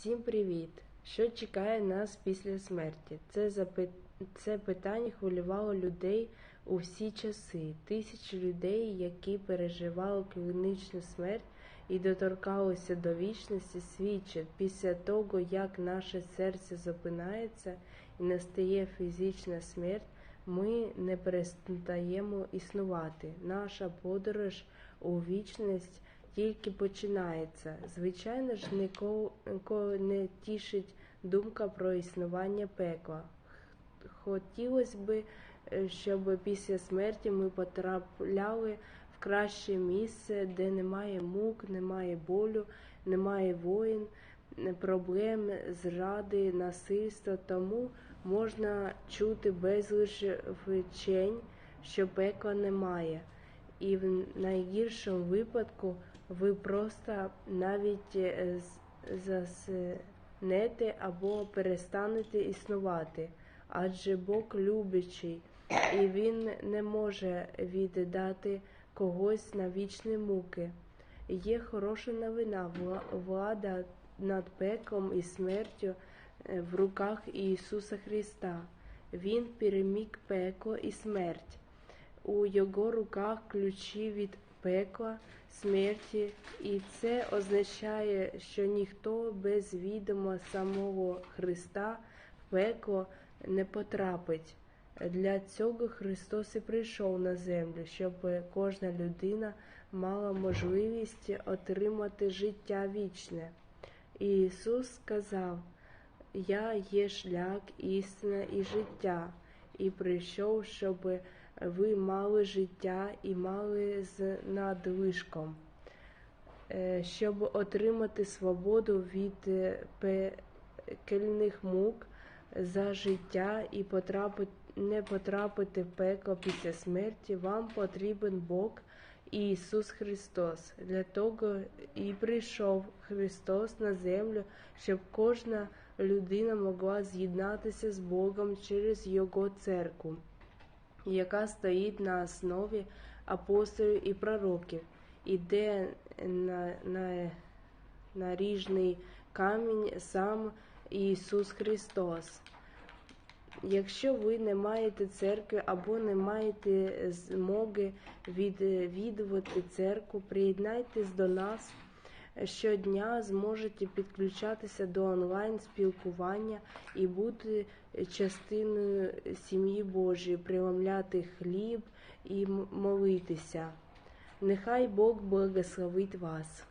Всім привіт! Що чекає нас після смерті? Це запи... це питання хвилювало людей у всі часи. Тисячі людей, які переживали клінічну смерть і доторкалися до вічності, свідчать після того, як наше серце зупинається і настає фізична смерть, ми не перестаємо існувати. Наша подорож у вічність тільки починається. Звичайно ж, нікого, не тішить думка про існування пекла. Хотілося б, е, щоб після смерті ми потрапляли в краще місце, де немає мук, немає болю, немає воїн, е, проблем, зради, насильства. Тому можна чути безліч вчень, що пекла немає. І в найгіршому випадку ви просто навіть е, заснете або перестанете існувати. Адже Бог любячий, і Він не може віддати когось на вічні муки. Є хороша новина, влада над пеклом і смертю е, в руках Ісуса Христа. Він переміг пекло і смерть. У його руках ключі від пекла, смерті, і це означає, що ніхто без відома самого Христа в пекло не потрапить. Для цього Христос і прийшов на землю, щоб кожна людина мала можливість отримати життя вічне. Ісус сказав: Я є шлях, істина і життя, і прийшов, щоб ви мали життя і мали з надлишком, Е, щоб отримати свободу від е, пекельних мук за життя і потрапити, не потрапити в пекло після смерті, вам потрібен Бог і Ісус Христос. Для того і прийшов Христос на землю, щоб кожна людина могла з'єднатися з Богом через Його церкву яка стоїть на основі апостолів і пророків, іде на, на наріжний камінь сам Ісус Христос. Якщо ви не маєте церкви або не маєте змоги відвідувати церкву, приєднайтесь до нас. Щодня зможете підключатися до онлайн спілкування і бути частиною сім'ї Божої, преломляти хліб і молитися. Нехай Бог благословить вас.